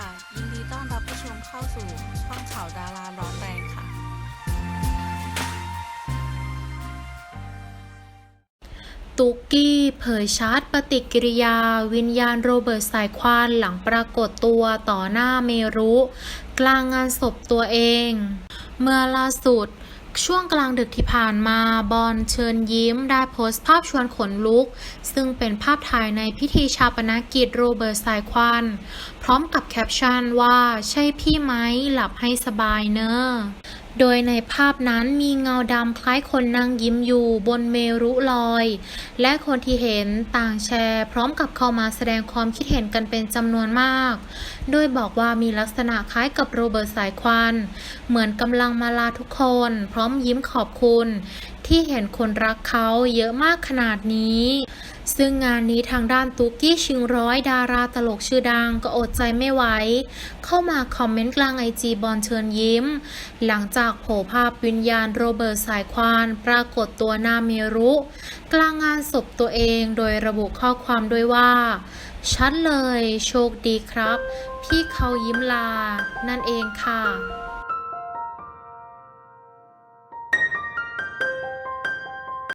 ค่ะ ยินดีต้อนรับผู้ชมเข้าสู่ช่องข่าวดาราร้อนแรงค่ะ ตุกกี้เผยชาร์ตปฏิกิริยา วิญญาณโรเบิร์ตสายควานหลังปรากฏตัวต่อหน้าเมรุ กลางงานศพตัวเอง เมื่อล่าสุด ช่วงกลางดึกที่ผ่านมาบอลเชิญยิ้ม ได้โพสต์ภาพชวนขนลุก ซึ่งเป็นภาพถ่ายในพิธีชาปนกิจโรเบิร์ตสายควัน พร้อมกับแคปชั่นว่าใช่พี่ไหมหลับให้สบายเนอะ โดยในภาพนั้นมีเงาดำคล้ายคนนั่งยิ้มอยู่บนเมรุลอย และคนที่เห็นต่างแชร์ พร้อมกับเข้ามาแสดงความคิดเห็นกันเป็นจำนวนมาก โดยบอกว่ามีลักษณะคล้ายกับโรเบิร์ตสายควัน เหมือนกำลังมาลาทุกคน พร้อมยิ้มขอบคุณ ที่เห็นคนรักเขาเยอะมากขนาดนี้ ซึ่งงานนี้ทางด้านตุกกี้ชิงร้อยดาราตลกชื่อดังก็อดใจไม่ไหว เข้ามาคอมเมนต์กลางไอจีบอลเชิญยิ้ม หลังจากโผล่ภาพวิญญาณโรเบิร์ตสายควานปรากฏตัวหน้าเมรุ กลางงานศพตัวเองโดยระบุข้อความด้วยว่าชัดเลย โชคดีครับ พี่เขายิ้มลา นั่นเองค่ะ